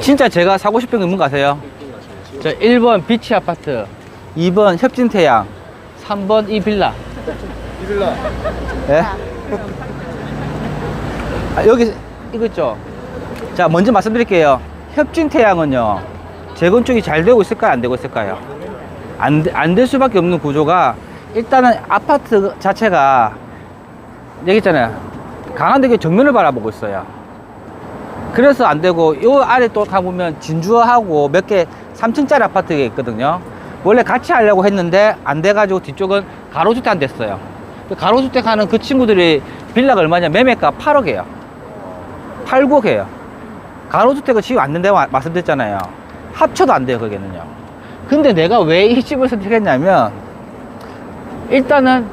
진짜 제가 사고 싶은 게 뭔가 아세요? 저 1번 비치 아파트, 2번 협진태양, 3번 이 빌라. 이 빌라. 예? 아, 여기 이거 있죠? 자, 먼저 말씀드릴게요. 협진태양은요, 재건축이 잘 되고 있을까요? 안 되고 있을까요? 안, 안 될 수밖에 없는 구조가 일단은 아파트 자체가 여기 있잖아요. 강한대교 정면을 바라보고 있어요. 그래서 안 되고 요 아래 또 가보면 진주하고 몇 개 3층짜리 아파트가 있거든요. 원래 같이 하려고 했는데 안 돼가지고 뒤쪽은 가로주택 안 됐어요. 그 가로주택 하는 그 친구들이 빌라가 얼마냐 매매가 8억이에요. 8, 9억이에요. 가로주택은 지금 마- 말씀드렸잖아요. 합쳐도 안 돼요, 거기는요. 근데 내가 왜 이 집을 선택했냐면 일단은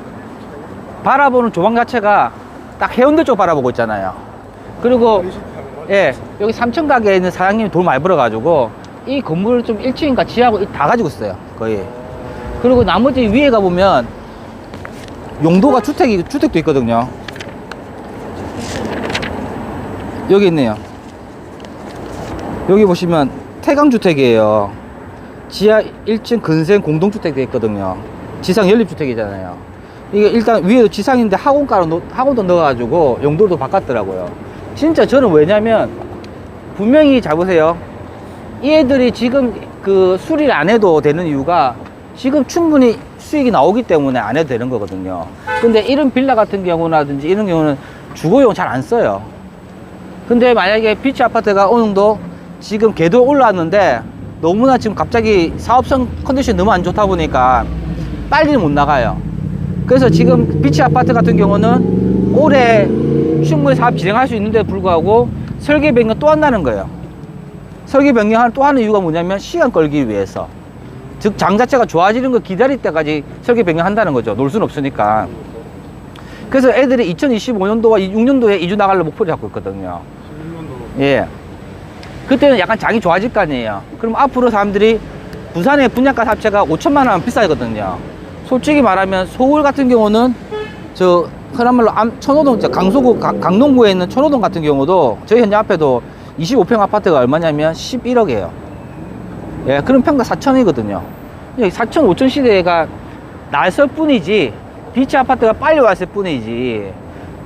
바라보는 조망 자체가 딱 해운대 쪽 바라보고 있잖아요. 그리고 예, 여기 3층 가게에 있는 사장님이 돈 많이 벌어가지고 이 건물을 좀 1층인가 지하고 다 가지고 있어요. 거의. 그리고 나머지 위에 가보면 용도가 주택이, 주택도 있거든요. 여기 있네요. 여기 보시면 태강주택이에요. 지하 1층 근생 공동주택 돼 있거든요. 지상 연립주택이잖아요. 이게 일단 위에도 지상인데 학원 가로 놓- 학원도 넣어가지고 용도도 바꿨더라고요. 진짜 저는 왜냐면 분명히 잘 보세요. 이 애들이 지금 그 수리를 안 해도 되는 이유가 지금 충분히 수익이 나오기 때문에 안 해도 되는 거거든요. 근데 이런 빌라 같은 경우라든지 이런 경우는 주거용 잘 안 써요. 근데 만약에 비치 아파트가 어느 정도 지금 궤도 올라왔는데 너무나 지금 갑자기 사업성 컨디션이 너무 안 좋다 보니까 빨리는 못 나가요. 그래서 지금 비치 아파트 같은 경우는 올해 충분히 사업 진행할 수 있는데 불구하고 설계 변경 또 한다는 거예요. 설계 변경을 또 하는 이유가 뭐냐면 시간 끌기 위해서. 즉, 장 자체가 좋아지는 거 기다릴 때까지 설계 변경한다는 거죠. 놀 수는 없으니까. 그래서 애들이 2025년도와 6년도에 이주 나갈 목표를 잡고 있거든요. 11년도. 예. 그때는 약간 장이 좋아질 거 아니에요. 그럼 앞으로 사람들이 부산의 분양가 자체가 5천만 원 비싸거든요. 솔직히 말하면 서울 같은 경우는 저 흔한 말로 암, 천호동, 저 강서구, 가- 강동구에 있는 천호동 같은 경우도 저희 현재 앞에도 25평 아파트가 얼마냐면 11억이에요. 예, 그럼 평당 4천이거든요. 4천, 5천 시대가 날설 뿐이지, 비치 아파트가 빨리 왔을 뿐이지.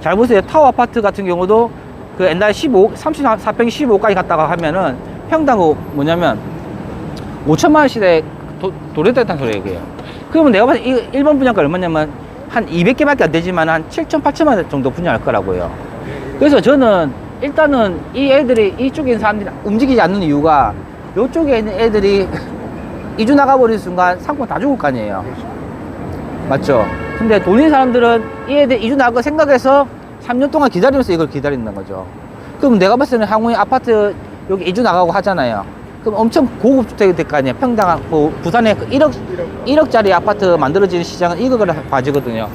잘 보세요. 타워 아파트 같은 경우도 그 옛날에 15, 34평 15까지 갔다가 하면은 평당 그 뭐냐면 5천만 원 시대에 도, 도래됐다는 소리 얘기해요. 그러면 내가 봤을 때이 1번 분양가 얼마냐면 한 200개밖에 안 되지만 한 7천, 8천만 원 정도 분양할 거라고요. 그래서 저는 일단은 이 애들이 이쪽에 있는 사람들이 움직이지 않는 이유가 이쪽에 있는 애들이 이주 나가버리는 순간 상권 다 죽을 거 아니에요. 맞죠? 근데 돈 있는 사람들은 이 애들 이주 나갈 거 생각해서 3년 동안 기다리면서 이걸 기다리는 거죠. 그럼 내가 봤을 때는 향후에 아파트 여기 이주 나가고 하잖아요. 그럼 엄청 고급 주택이 될 거 아니에요. 평당, 뭐, 부산에 그 1억, 1억짜리 아파트 만들어지는 시장은 이거를 봐지거든요.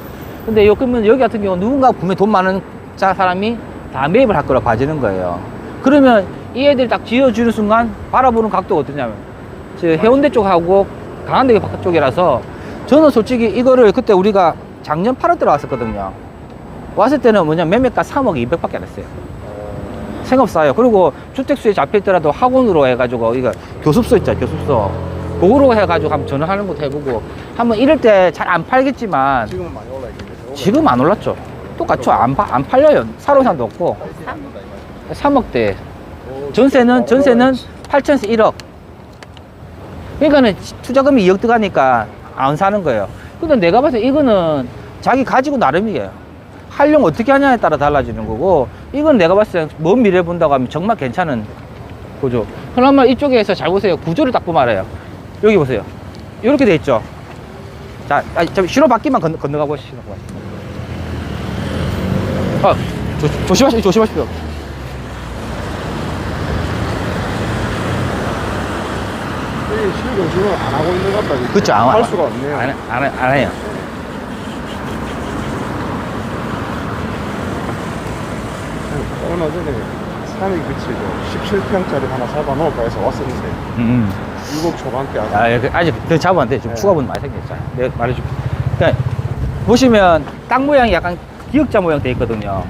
근데 요, 그러면 여기 같은 경우 누군가 분명히 돈 많은 자, 사람이 다 매입을 할 거라 봐지는 거예요. 그러면 이 애들이 딱 지어주는 순간 바라보는 각도가 어떠냐면, 저 해운대 쪽하고 강한대 바깥쪽이라서 저는 솔직히 이거를 그때 우리가 작년 8월 때 왔었거든요. 왔을 때는 뭐냐 매매가 3억 200밖에 안 했어요. 생업 사요. 그리고 주택수에 잡혀 있더라도 학원으로 해가지고 이거 교습소 있죠, 교습소. 그거로 해가지고 한번 전화하는 것도 해보고 한번 이럴 때 잘 안 팔겠지만 지금은 많이 올라 있겠죠. 지금 안 올랐죠. 똑같죠. 안, 파- 안 팔려요. 사러 사람도 없고 3억대. 전세는 전세는 8천에서 1억. 그러니까는 투자금이 2억 들어가니까 안 사는 거예요. 근데 내가 때 이거는 자기 가지고 나름이에요. 활용 어떻게 하냐에 따라 달라지는 거고 이건 내가 봤을 때 먼 미래 본다고 하면 정말 괜찮은 구조. 그러면 이쪽에서 잘 보세요. 구조를 딱 보면 알아요. 여기 보세요. 이렇게 돼 있죠. 자, 아, 저 신호 바퀴만 건너, 건너가 보시죠. 아, 조, 조심하십시오. 조심하십시오. 이 실경주는 안 하고 있는 것 같다. 그렇죠. 안, 할 수가 없네요. 안, 안, 안 해요. 얼마 전에 산이 그치고 17평짜리 하나 잡아놓을까 해서 왔었는데 음. 6억 초반대 안 아, 예, 그- 아직 더 잡으면 안 돼. 좀 네. 추가분 많이 생겼잖아요. 내가 말해줄게. 그러니까 보시면 땅 모양이 약간 기역자 모양 돼 있거든요.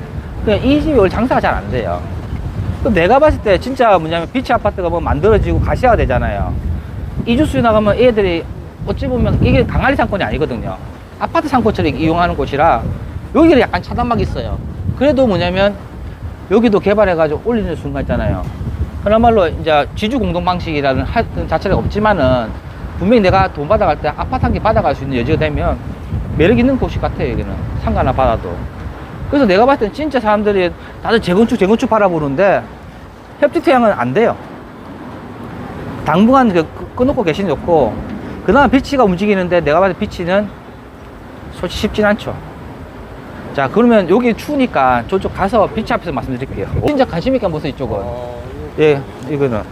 그러니까 이 집이 원래 장사가 잘 안 돼요. 그럼 내가 봤을 때 진짜 뭐냐면 비치 아파트가 뭐 만들어지고 가시화가 되잖아요. 이주수에 나가면 애들이 어찌 보면 이게 강아리 상권이 아니거든요. 아파트 상권처럼 이용하는 곳이라 여기를 약간 차단막이 있어요. 그래도 뭐냐면 여기도 개발해가지고 올리는 순간 있잖아요. 그야말로 이제 지주 공동 방식이라는 할 자체가 없지만은 분명히 내가 돈 받아갈 때 아파트 한 개 받아갈 수 있는 여지가 되면 매력 있는 곳이 같아요, 여기는. 상가 하나 받아도. 그래서 내가 봤을 땐 진짜 사람들이 다들 재건축, 재건축 바라보는데 협지 태양은 안 돼요. 당분간 끊고 계시는 좋고, 그 다음 비치가 움직이는데 내가 봤을 때 비치는 솔직히 쉽진 않죠. 자, 그러면 여기 추우니까 저쪽 가서 비치 앞에서 말씀드릴게요. 진짜 관심 있게 한번 보세요, 이쪽은. 어, 예, 이거는.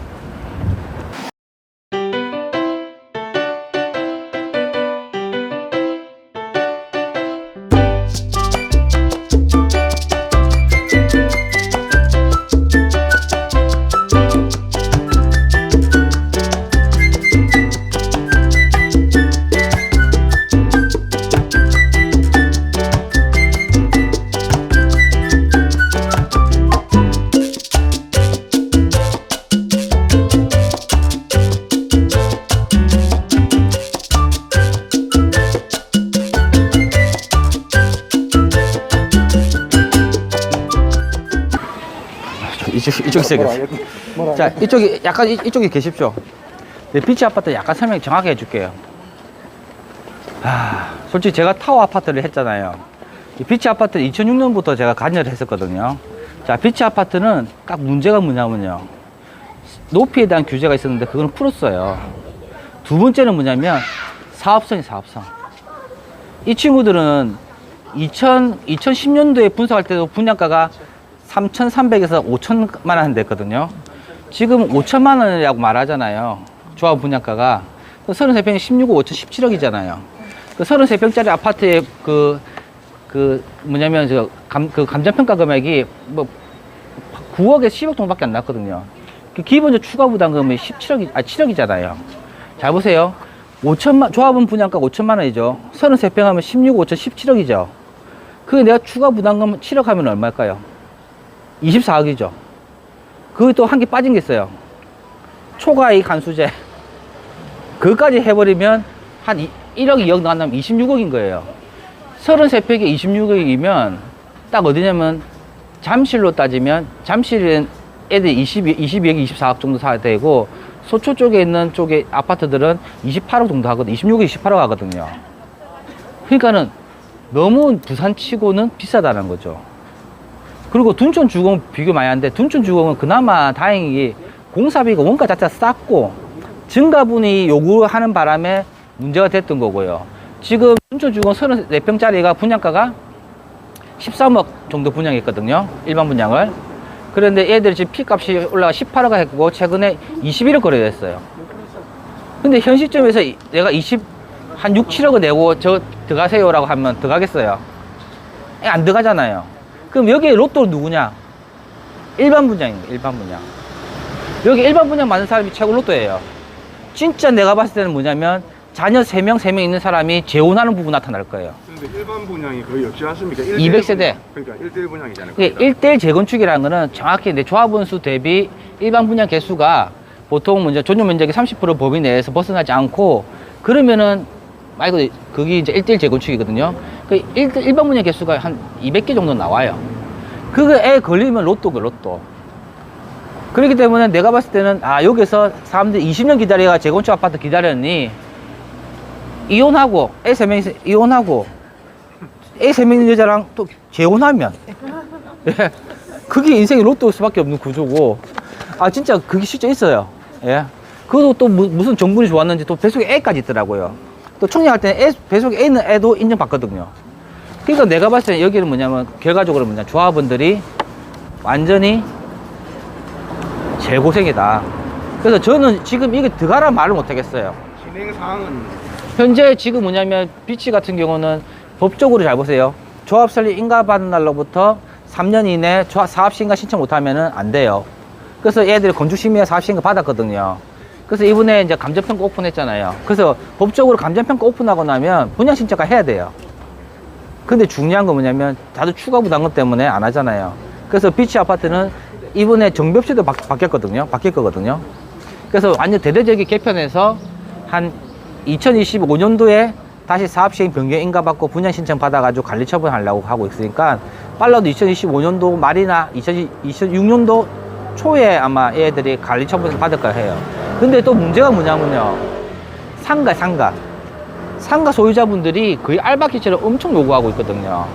이쪽, 이쪽 있어요. 뭐라 하겠- 뭐라 자, 이쪽이 약간 이, 이쪽에 계십시오. 네, 비치 아파트 약간 설명 정확하게 해줄게요. 아, 솔직히 제가 타워 아파트를 했잖아요. 이 비치 아파트 2006년부터 제가 관여를 했었거든요. 자, 비치 아파트는 딱 문제가 뭐냐면요. 높이에 대한 규제가 있었는데 그거는 풀었어요. 두 번째는 뭐냐면 사업성이 사업성. 이 친구들은 2000, 2010년도에 분석할 때도 분양가가 3,300에서 5천만 원 됐거든요. 지금 5천만 원이라고 말하잖아요. 조합 분양가가. 그 33평이 16억 5천 17억이잖아요. 그 33평짜리 아파트의 그, 그, 뭐냐면, 저, 감, 그 감정평가 금액이 뭐 9억에 10억 정도밖에 안 났거든요. 그 기본적 추가 부담금이 17억이, 아, 7억이잖아요. 잘 보세요. 5천만, 조합은 분양가 5천만 원이죠. 33평 하면 16억 5천 17억이죠. 그게 내가 추가 부담금 7억 하면 얼마일까요? 24억이죠. 그게 또한 개 빠진 게 있어요. 초과이익 한수제. 그것까지 해버리면 한 이- 1억, 2억 나간다면 26억인 거예요. 33평에 26억이면 딱 어디냐면 잠실로 따지면 잠실은 애들 22, 22억, 24억 정도 사야 되고 소초 쪽에 있는 쪽에 아파트들은 28억 정도 하거든. 26억, 28억 하거든요. 그러니까는 너무 부산치고는 비싸다는 거죠. 그리고 둔촌 주공 비교 많이 하는데 둔촌 주공은 그나마 다행히 공사비가 원가 자체가 쌌고 증가분이 요구하는 바람에 문제가 됐던 거고요. 지금 둔촌 주공 34평짜리가 분양가가 13억 정도 분양했거든요. 일반 분양을. 그런데 얘들 지금 피값이 올라가 18억 했고 최근에 21억 거래됐어요. 근데 현 시점에서 이- 내가 20, 한 6, 7억을 내고 저 들어가세요라고 하면 들어가겠어요? 에, 안 들어가잖아요. 그럼 여기에 로또 누구냐? 일반 분양입니다. 일반 분양. 여기 일반 분양 많은 사람이 최고 로또예요. 진짜 내가 봤을 때는 뭐냐면 자녀 3명, 3명 있는 사람이 재혼하는 부분 나타날 거예요. 근데 일반 분양이 거의 없지 않습니까? 200 세대. 분양. 그러니까 1대1 분양이잖아요. 그게 거의 다. 1대1 재건축이라는 거는 정확히 내 조합원 수 대비 일반 분양 개수가 보통 먼저 전용 면적이 30% 범위 내에서 벗어나지 않고 그러면은 말 그대로 그게 이제 1대1 재건축이거든요. 그 일- 일반 분양 개수가 한 200개 정도 나와요. 그거에 걸리면 로또고 로또. 그렇기 때문에 내가 봤을 때는 아 여기서 사람들이 20년 기다려가 재건축 아파트 기다렸니 이혼하고 애 3명이 이혼하고 애 3명 있는 여자랑 또 재혼하면 예. 그게 인생의 로또일 수밖에 없는 구조고 아 진짜 그게 실제 있어요 예 그것도 또 무, 무슨 정분이 좋았는지 또 뱃속에 애까지 있더라고요 또 총리할 때는 애, 뱃속에 애 있는 애도 인정받거든요 그러니까 내가 봤을 때 여기는 뭐냐면 결과적으로 뭐냐 조합원들이 완전히 제일 고생이다 그래서 저는 지금 이게 들어가라 말을 못 하겠어요 진행 사항은 현재 지금 뭐냐면 비치 같은 경우는 법적으로 잘 보세요. 조합 설립 인가 받은 날로부터 3년 이내 조합 사업 시행가 신청 못하면은 안 돼요. 그래서 얘들이 건축 심의회 사업 시행가 받았거든요. 그래서 이번에 이제 감정평가 오픈했잖아요. 그래서 법적으로 감정평가 오픈하고 나면 분양 신청가 해야 돼요. 근데 중요한 건 뭐냐면 다들 추가 부담금 때문에 안 하잖아요. 그래서 비치 아파트는 이번에 정비업체도 바, 바뀌었거든요. 바뀔 거거든요. 그래서 완전 대대적인 개편해서 한 2025년도에 다시 사업 시행 변경 인가 받고 분양 신청 받아가지고 관리 처분하려고 하고 있으니까 빨라도 2025년도 말이나 2026년도 초에 아마 얘들이 관리 처분을 받을 까 해요. 근데 또 문제가 뭐냐면요. 상가, 상가. 상가 소유자분들이 거의 알바키처럼 엄청 요구하고 있거든요.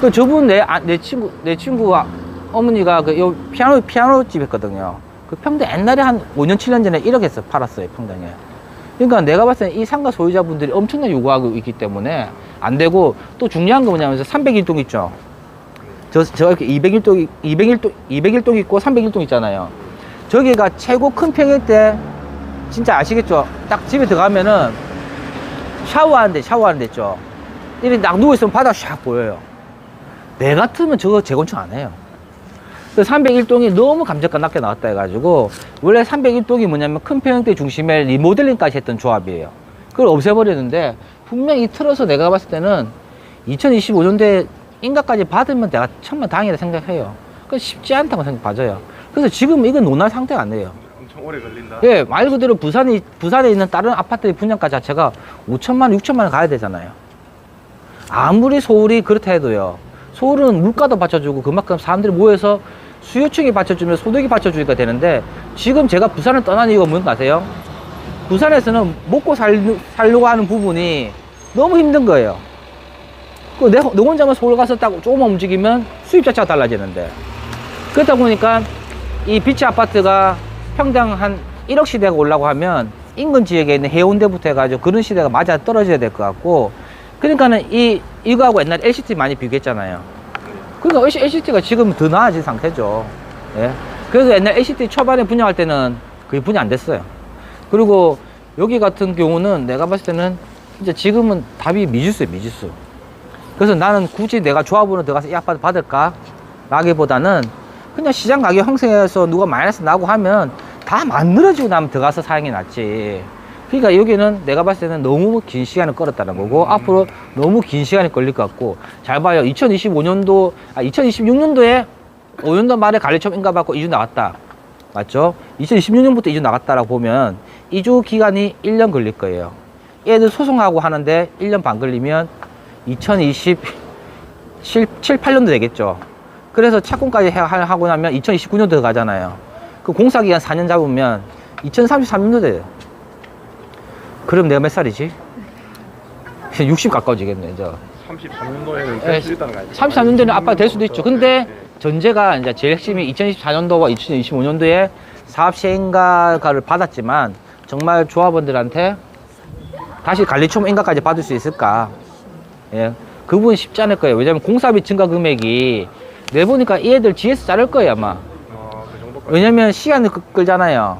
그 저분 내, 아, 내 친구, 내 친구가 어머니가 그 요 피아노, 피아노 집 했거든요. 그 평당 옛날에 한 5년, 7년 전에 1억 에서 팔았어요, 평당에. 그러니까 내가 봤을 때 이 상가 소유자분들이 엄청나게 요구하고 있기 때문에 안 되고 또 중요한 거 뭐냐면 301동 있죠. 저, 저 이렇게 201동, 201동, 201동 있고 301동 있잖아요. 저기가 최고 큰 평일 때 진짜 아시겠죠? 딱 집에 들어가면은 샤워하는데 샤워하는 데 있죠. 이렇게 딱 누워있으면 바다 샥 보여요. 내 같으면 저거 재건축 안 해요. 그 301동이 너무 감정가 낮게 나왔다 해가지고 원래 301동이 뭐냐면 큰 평형대 중심에 리모델링까지 했던 조합이에요. 그걸 없애버렸는데 분명히 틀어서 내가 봤을 때는 2025년도에 인가까지 받으면 내가 천만 다행이라 생각해요. 그 쉽지 않다고 생각 봐져요. 그래서 지금 이건 논할 상태가 아니에요. 엄청 오래 걸린다. 예, 말 그대로 부산이, 부산에 있는 다른 아파트의 분양가 자체가 5천만 원, 6천만 원 가야 되잖아요. 아무리 서울이 그렇다 해도요. 서울은 물가도 받쳐주고 그만큼 사람들이 모여서 수요층이 받쳐주면 소득이 받쳐주니까 되는데 지금 제가 부산을 떠난 이유가 뭔가 아세요? 부산에서는 먹고 살, 살려고 하는 부분이 너무 힘든 거예요. 그 내, 너 혼자만 서울 가서 딱 조금만 움직이면 수입 자체가 달라지는데. 그러다 보니까 이 비치 아파트가 평당 한 1억 시대가 올라고 하면 인근 지역에 있는 해운대부터 해가지고 그런 시대가 맞아 떨어져야 될 것 같고 그러니까는 이 이거하고 옛날에 LCT 많이 비교했잖아요. 그러니까 LCT가 지금 더 나아진 상태죠. 예. 그래서 옛날 LCT 초반에 분양할 때는 그게 분양 안 됐어요. 그리고 여기 같은 경우는 내가 봤을 때는 진짜 지금은 답이 미지수예요, 미지수. 그래서 나는 굳이 내가 조합으로 들어가서 이 아파트 받을까? 라기보다는 그냥 시장 가격 형성해서 누가 마이너스 나고 하면 다 만들어지고 나면 들어가서 사용이 낫지. 그러니까 여기는 내가 봤을 때는 너무 긴 시간을 끌었다는 거고 앞으로 너무 긴 시간이 걸릴 것 같고 잘 봐요. 2025년도 아 2026년도에 5년도 말에 관리처분 인가 받고 이주 나갔다. 맞죠? 2026년부터 이주 나갔다라고 보면 이주 기간이 1년 걸릴 거예요. 얘들 소송하고 하는데 1년 반 걸리면 2027, 7, 8년도 되겠죠. 그래서 착공까지 해- 하고 나면 2029년도 들어가잖아요. 그 공사 기간 4년 잡으면 2033년도 돼요. 그럼 내가 몇 살이지? 60 가까워지겠네, 이제. 33년도에는 예, 될수 있다는 거 아니에요? 33년도에는 아빠 될 수도 있죠. 근데 네. 전제가 이제 제일 핵심이 2024년도와 2025년도에 사업 시행가를 받았지만 정말 조합원들한테 다시 관리총 인가까지 받을 수 있을까? 예. 그 부분 쉽지 않을 거예요. 왜냐면 공사비 증가 금액이 내보니까 얘들 GS 자를 거예요, 아마. 어, 그. 왜냐면 시간을 끌- 끌잖아요.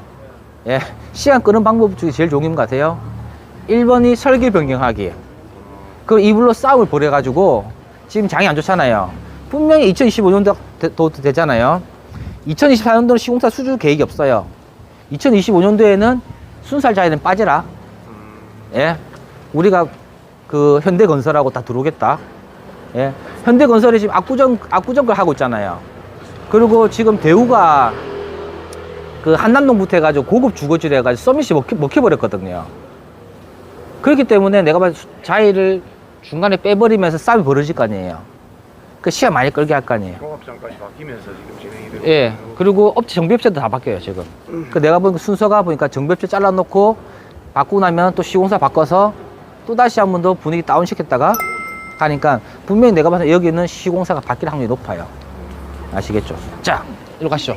예. 시간 끄는 방법 중에 제일 좋은 것 같아요. 1번이 설계 변경하기. 그 이불로 싸움을 벌여 가지고 지금 장이 안 좋잖아요. 분명히 2025년도 도 되잖아요. 2024년도는 시공사 수주 계획이 없어요. 2025년도에는 순살 자리는 빠져라. 음, 예. 우리가 그 현대건설하고 다 들어오겠다. 예. 현대건설이 지금 압구정, 압구정 걸 하고 있잖아요. 그리고 지금 대우가 그 한남동부터 해가지고 고급 주거지로 해가지고 서밋이 먹혀, 먹혀버렸거든요. 그렇기 때문에 내가 때 자리를 중간에 빼버리면서 싸움이 벌어질 거 아니에요. 그 시간 많이 끌게 할 거 아니에요. 종합장까지 바뀌면서 지금 진행이 되고 예. 그리고 업체 정비업체도 다 바뀌어요, 지금. 그 내가 보니까 순서가 보니까 정비업체 잘라놓고 바꾸고 나면 또 시공사 바꿔서 또 다시 한 번 더 분위기 다운 시켰다가 가니까 분명히 내가 때 여기는 시공사가 바뀔 확률이 높아요. 아시겠죠? 자, 이리로 가시죠.